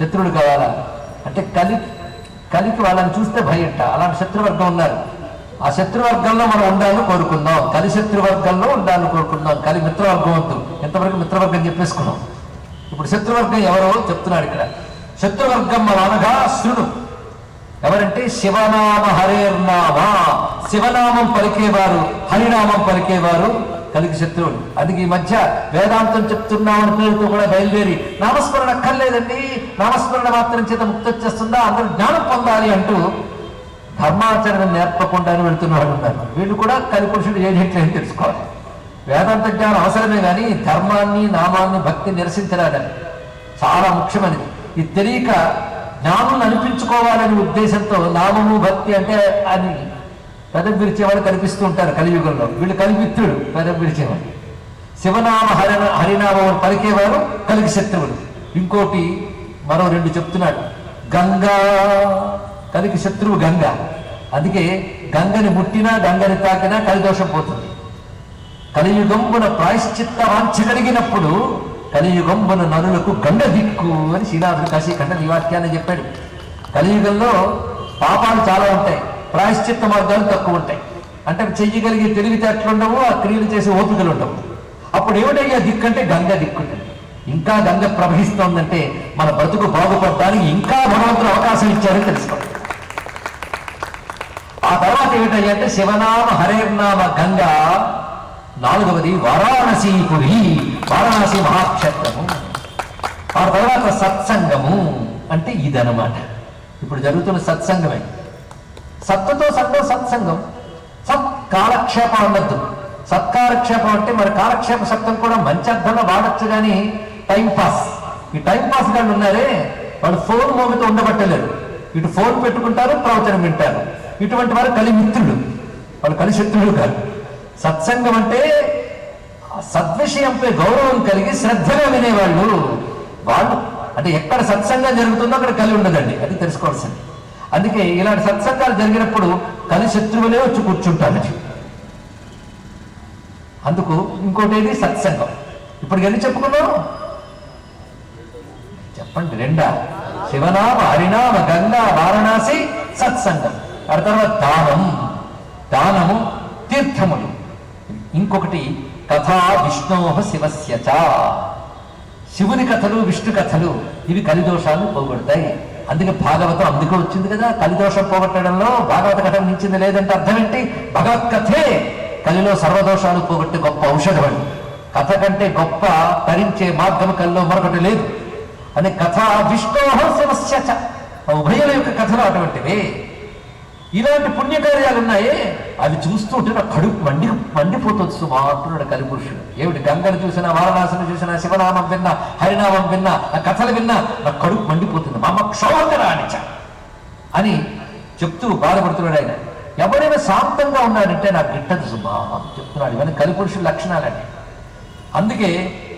శత్రువులు కావాలా? అంటే కలి కలికి వాళ్ళని చూస్తే భయంట. అలాంటి శత్రువర్గం ఉన్నారు. ఆ శత్రువర్గంలో మనం ఉండాలని కోరుకుందాం. కలి శత్రువర్గంలో ఉండాలని కోరుకుందాం. కలి మిత్రవర్గం వద్దు. ఎంతవరకు మిత్రవర్గం చెప్పేసుకున్నాం? ఇప్పుడు శత్రువర్గం ఎవరో చెప్తున్నాడు ఇక్కడ. శత్రువర్గం మన అనగా శృణు. ఎవరంటే శివనామ హరేర్నామ. శివనామం పలికేవారు హరినామం పలికేవారు కలిగి శత్రువులు. అది ఈ మధ్య వేదాంతం చెప్తున్నామని పేరుతో కూడా బయలుదేరి నామస్మరణ అక్కర్లేదండి. నామస్మరణ మాత్రం చేత ముక్తి వచ్చేస్తుందా? అందరూ జ్ఞానం పొందాలి అంటూ ధర్మాచరణ నేర్పకుండానే వెళుతున్న వాళ్ళు ఉన్నారు వీళ్ళు కూడా కలిపురుషుడు ఏదేంటి తెలుసుకోవాలి. వేదాంత జ్ఞానం అవసరమే కానీ ధర్మాన్ని నామాన్ని భక్తి నిరసించరాదని చాలా ముఖ్యమైనది. ఇది తెలియక జ్ఞానం అనిపించుకోవాలనే ఉద్దేశంతో నామము భక్తి అంటే అని పెదవి విరిచేవాడు కనిపిస్తూ ఉంటారు కలియుగంలో. వీళ్ళు కలిమిత్రుడు పెదవి విరిచేవాడు శివనామ హరిన హరినామం పలికేవారు కలిగి శత్రువులు ఇంకోటి మరో రెండు చెప్తున్నాడు. గంగా కలిగి శత్రువు గంగ. అందుకే గంగని ముట్టినా గంగని తాకినా కలిదోషం పోతుంది. కలియుగంబున ప్రాయశ్చిత్త వాంఛ కలిగినప్పుడు కలియుగంబున నరులకు గంగ దిక్కు అని శ్రీనాథుడు కాశీఖండ ఈ వాక్యాన్ని చెప్పాడు. కలియుగంలో పాపాలు చాలా ఉంటాయి. ప్రాయశ్చిత్త మార్గాలు తక్కువ ఉంటాయి. అంటే చెయ్యగలిగే తెలివితేటలు ఉండవు ఆ క్రియలు చేసే ఓపికలు ఉండవు. అప్పుడు ఏమిటయ్యా దిక్కు అంటే గంగ దిక్కుంటుంది. ఇంకా గంగ ప్రవహిస్తోందంటే మన బ్రతుకు బాగుపడడానికి ఇంకా భగవంతుడు అవకాశం ఇచ్చారని తెలుసుకోండి ఆ తర్వాత ఏమిటయ్యా అంటే శివనామ హరేర్నామ గంగ నాలుగవది వారాణసీపురి వారాణసి మహాక్షేత్రము. ఆ తర్వాత సత్సంగము అంటే ఇదనమాట ఇప్పుడు జరుగుతున్న సత్సంగమే. సత్తుతో సత్తో సత్సంగం సత్ కాలక్షేపం అన్నద్దు సత్కాలక్షేపం అంటే మరి కాలక్షేప శబ్దం కూడా మంచి అర్థంలో వాడచ్చు కానీ టైం పాస్. ఈ టైం పాస్ గాళ్ళు ఉన్నారే వాళ్ళు ఫోన్ మోగితో ఉండబట్టలేరు ఇటు ఫోన్ పెట్టుకుంటారు ప్రవచనం వింటారు. ఇటువంటి వారు కలి మిత్రులు. వాళ్ళు కలి శత్రులు కాదు. సత్సంగం అంటే సద్విషయంపై గౌరవం కలిగి శ్రద్ధగా వినేవాళ్ళు. వాళ్ళు అంటే ఎక్కడ సత్సంగం జరుగుతుందో అక్కడ కలి ఉండదండి. అది తెలుసుకోవాల్సింది. అందుకే ఇలాంటి సత్సంగాలు జరిగినప్పుడు కలి శత్రువులే వచ్చి కూర్చుంటారు. అందుకు ఇంకోటి ఏది సత్సంగం. ఇప్పుడు ఎన్ని చెప్పుకున్నాం చెప్పండి రెండా? శివనామ హరినామ గంగా వారణాసి సత్సంగం. ఆ తర్వాత దానం. దానము తీర్థములు. ఇంకొకటి కథా విష్ణోహ శివస్య శివుని కథలు విష్ణు కథలు ఇవి కలిదోషాలు పోగొడతాయి. అందుకే భాగవతం అందుకే వచ్చింది కదా. కలిదోషం పోగొట్టడంలో భాగవత కథ మించింది లేదంటే అర్థం ఏంటి? భగవత్ కథే. కలిలో సర్వదోషాలు పోగొట్టే గొప్ప ఔషధం అండి కథ కంటే గొప్ప తరించే మార్గం కలిలో మరొకటి లేదు. అని కథ విష్ణోహ సమస్య ఉభయుల యొక్క కథలు అటువంటివి. ఇలాంటి పుణ్యకార్యాలు ఉన్నాయి. అవి చూస్తుంటే నా కడుపు మండి మండిపోతుంది సుమా అంటున్నాడు కలిపురుషుడు. ఏమిటి గంగను చూసినా వారణాసిని చూసినా శివనామం విన్నా హరినామం విన్నా ఆ కథలు విన్నా నా కడుపు మండిపోతుంది. మామ అమ్మ అనిచ అని చెప్తూ బాధపడుతున్నాడు ఆయన. ఎవరైనా శాంతంగా ఉన్నాడంటే నాకు గిట్టదు సుమా చెప్తున్నాడు. ఇవన్నీ కలిపురుషుల లక్షణాలండి. అందుకే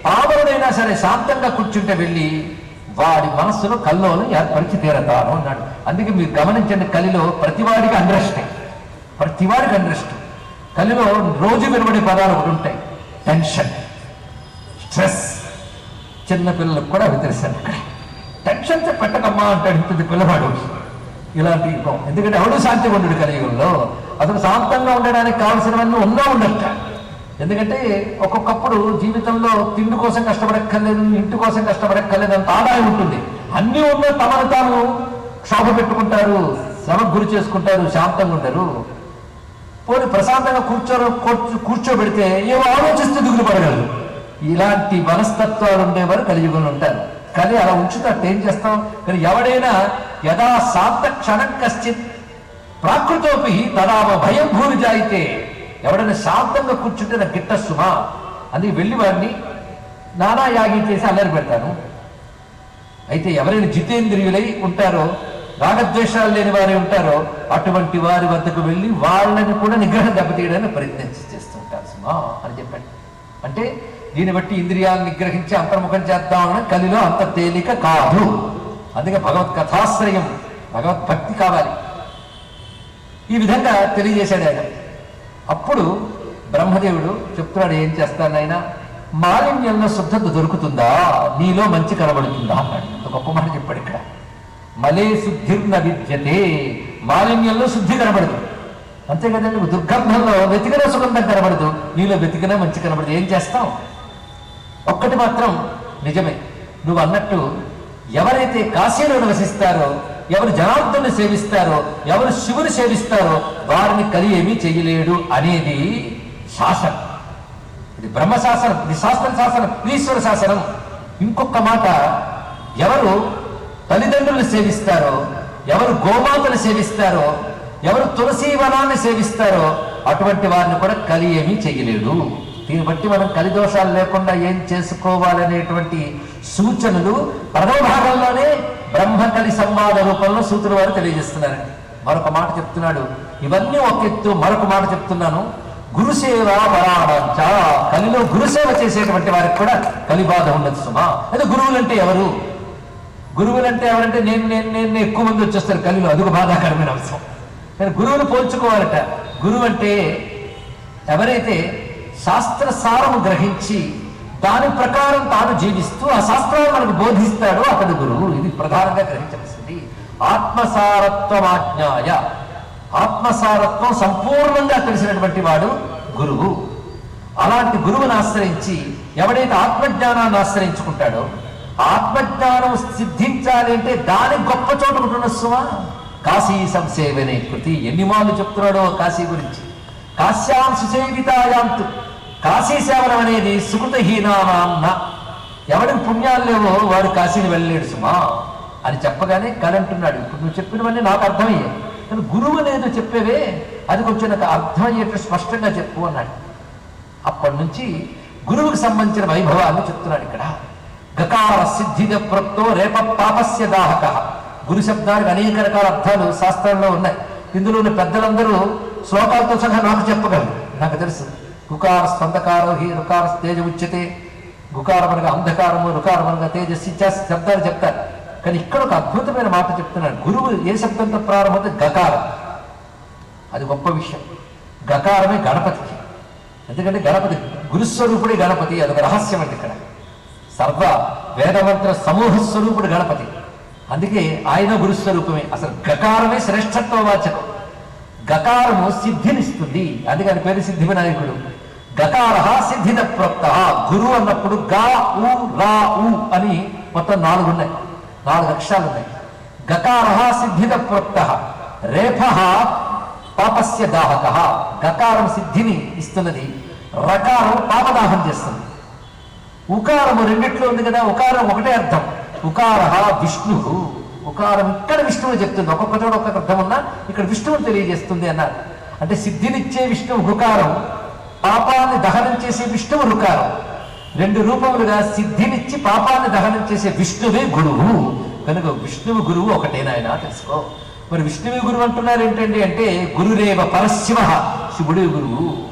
పావరుడైనా సరే శాంతంగా కూర్చుంటే వెళ్ళి వాడి మనస్సులో కల్లోలు ఏర్పరిచి తీరతాను అన్నాడు. అందుకే మీరు గమనించండి కలిలో ప్రతివాడికి అండ్రస్ట్ ప్రతివాడికి అండ్రెస్ట్ కలిలో రోజు వినబడే పదాలు ఒకటి ఉంటాయి. టెన్షన్ స్ట్రెస్ చిన్న పిల్లలకు కూడా అవి తెలుసాను ఇక్కడ. టెన్షన్ పెట్టకమ్మా అంటాడు ఇంత పిల్లవాడు. ఇలాంటి ఎందుకంటే ఎవడు శాంతి ఉండడు కలియుగంలో అతను శాంతంగా ఉండడానికి కావాల్సినవన్నీ ఉన్నా ఉండట ఎందుకంటే ఒక్కొక్కప్పుడు జీవితంలో తిండి కోసం కష్టపడక్కర్లేదు ఇంటి కోసం కష్టపడక్కర్లేదు అంత ఆదాయం ఉంటుంది. అన్నీ ఉన్న తమను తాను క్షోభ పెట్టుకుంటారు శ్రమకు గురి చేసుకుంటారు శాంతంగా ఉంటారు. పోనీ ప్రశాంతంగా కూర్చో కూర్చో- కూర్చోబెడితే ఏమో ఆలోచిస్తే దిగులు పడగలరు. ఇలాంటి మనస్తత్వాలు ఉండేవారు కలియుగంలో ఉంటారు. కానీ అలా ఉంచుతారు ఏం చేస్తాం? కానీ ఎవడైనా యథా శాంత క్షణం కశ్చిత్ ప్రాకృతోపి తదావ భయం భూమి జాయితే ఎవడైనా శాంతంగా కూర్చుంటే నాకు గిట్ట అని వెళ్ళి వాడిని నానా యాగి చేసి అల్లరి పెడతాను. అయితే ఎవరైనా జితేంద్రియులై ఉంటారో రాగద్వేషాలు లేని వారే ఉంటారో అటువంటి వారి వద్దకు వెళ్ళి వాళ్ళని కూడా నిగ్రహం దెబ్బతీయడానికి ప్రయత్నం చేస్తుంటారు సుమా అని చెప్పండి. అంటే దీన్ని బట్టి ఇంద్రియాలను నిగ్రహించి అంతర్ముఖం చేద్దామని కలిలో అంత తేలిక కాదు. అందుకే భగవత్ కథాశ్రయం భగవద్భక్తి కావాలి. ఈ విధంగా తెలియజేశాడు ఆయన. అప్పుడు బ్రహ్మదేవుడు చెప్తున్నాడు ఏం చేస్తాను ఆయన మాలిన్యంలో శుద్ధత దొరుకుతుందా? నీలో మంచి కనబడుతుందా? అన్నాడు. ఒక గొప్ప మాట చెప్పాడు ఇక్కడ. మలే శుద్ధిర్న విద్యతే మాలిన్యంలో శుద్ధి కనబడదు. అంతే కదండి దుర్గంధంలో వెతికిన సుగంధం కనబడదు. నీలో వెతికినా మంచి కనబడదు. ఏం చేస్తాం? ఒక్కటి మాత్రం నిజమే. నువ్వు అన్నట్టు ఎవరైతే కాశీలో నివసిస్తారో ఎవరు జనార్దుని సేవిస్తారో ఎవరు శివుని సేవిస్తారో వారిని కలి ఏమీ చేయలేడు అనేది శాసనం. ఇది బ్రహ్మ శాసనం ఇది శాస్త్ర శాసనం ఈశ్వర శాసనం. ఇంకొక మాట ఎవరు తల్లిదండ్రులను సేవిస్తారో ఎవరు గోమాతను సేవిస్తారో ఎవరు తులసి వనాన్ని సేవిస్తారో అటువంటి వారిని కూడా కలి ఏమీ చేయలేడు. దీన్ని బట్టి మనం కలిదోషాలు లేకుండా ఏం చేసుకోవాలనేటువంటి సూచనలు ప్రథమ భాగంలోనే బ్రహ్మకలి సంవాద రూపంలో సూత్రుల వారు తెలియజేస్తున్నారండి. మరొక మాట చెప్తున్నాడు. ఇవన్నీ ఒక ఎత్తు మరొక మాట చెప్తున్నాను. గురుసేవ పరాణంచ కలిలో గురుసేవ చేసేటువంటి వారికి కూడా కలి బాధ ఉండదు సుమా. అదే గురువులంటే ఎవరు? గురువులంటే ఎవరంటే నేను నేను నేను ఎక్కువ మంది వచ్చేస్తారు కలిలో. అదొక బాధాకరమైన అంశం. కానీ గురువును పోల్చుకోవాలట. గురువు అంటే ఎవరైతే శాస్త్ర సారము గ్రహించి దాని ప్రకారం తాను జీవిస్తూ ఆ శాస్త్రాన్ని మనకు బోధిస్తాడో అతడు గురువు. ఇది ప్రధానంగా గ్రహించవలసింది. ఆత్మసారత్వమాజ్ఞాయ. ఆత్మసారత్వం సంపూర్ణంగా తెలిసినటువంటి వాడు గురువు. అలాంటి గురువుని ఆశ్రయించి ఎవడైతే ఆత్మజ్ఞానాన్ని ఆశ్రయించుకుంటాడో ఆత్మజ్ఞానం సిద్ధించాలి అంటే దాని గొప్ప చోట ఉంటున్న సుమా? కాశీ సంసేవనే కృతి. ఎన్ని మాలు చెప్తున్నాడో కాశీ గురించి. కాశ్యాం సుసేవితాయాంతు కాశీ సేవనం అనేది సుకృతహీనామాన్న ఎవడికి పుణ్యాలు లేవో వాడు కాశీని వెళ్ళలేడు సుమా. అని చెప్పగానే కదంటున్నాడు ఇప్పుడు నువ్వు చెప్పినవన్నీ నాకు అర్థమయ్యాయి. కానీ గురువు లేదు చెప్పేవే అది కొంచెం నాకు అర్థమయ్యేట్టు స్పష్టంగా చెప్పు అన్నాడు. అప్పటి నుంచి గురువుకు సంబంధించిన వైభవాన్ని చెప్తున్నాడు ఇక్కడ. గకార సిద్ధిద ప్రక్తో రేప పాపస్య దాహక. గురు శబ్దానికి అనేక రకాల అర్థాలు శాస్త్రంలో ఉన్నాయి. ఇందులోని పెద్దలందరూ శ్లోకాలతో సహా నాకు చెప్పగలరు. నాకు తెలుసు. గుకార స్పందకారో హి రుకార తేజ ఉచ్యతే. గుకారమనగా అంధకారము రుకారమనగా తేజస్సు ఇత్యాది శబ్దాలు చెప్తారు. కానీ ఇక్కడ ఒక అద్భుతమైన మాట చెప్తున్నాడు గురువు ఏ శబ్దంతో ప్రారంభమైతే గకారం. అది గొప్ప విషయం. గకారమే గణపతికి ఎందుకంటే గణపతి గురుస్వరూపుడే గణపతి. అదొక రహస్యం అండి ఇక్కడ. సర్వ వేదమంత్ర సమూహ స్వరూపుడు గణపతి. అందుకే ఆయన గురుస్వరూపమే. అసలు గకారమే శ్రేష్ఠత్వ వాచకం. గకారము సిద్ధినిస్తుంది. అందుకని పేరు సిద్ధి వినాయకుడు గకార సిద్ధిద ప్రోక్త గురు అన్నప్పుడు గా ఉ రా ఉ అని మొత్తం నాలుగు ఉన్నాయి నాలుగు అక్షరాలు ఉన్నాయి గకార సిద్ధిద ప్రోక్త రేఫ పాపస్య దాహక. గకారం సిద్ధిని ఇస్తున్నది. రకారం పాపదాహం చేస్తుంది. ఉకారము రెండిట్లో ఉంది కదా ఉకారం ఒకటే అర్థం. ఉకార విష్ణు. ఉకారం ఇక్కడ విష్ణువు చెప్తుంది. ఒక్కొక్క చోట ఒక్కొక్క అర్థం ఉన్నా ఇక్కడ విష్ణువుని తెలియజేస్తుంది అన్నారు. అంటే సిద్ధినిచ్చే విష్ణువు హుకారం పాపాన్ని దహనం చేసే విష్ణువు రుకారం. రెండు రూపములుగా సిద్ధినిచ్చి పాపాన్ని దహనం చేసే విష్ణువే గురువు. కనుక విష్ణువు గురువు ఒకటేనాయన తెలుసుకో. మరి విష్ణువే గురువు అంటున్నారు ఏంటండి అంటే గురురేవ పరశివ శివుడే గురువు.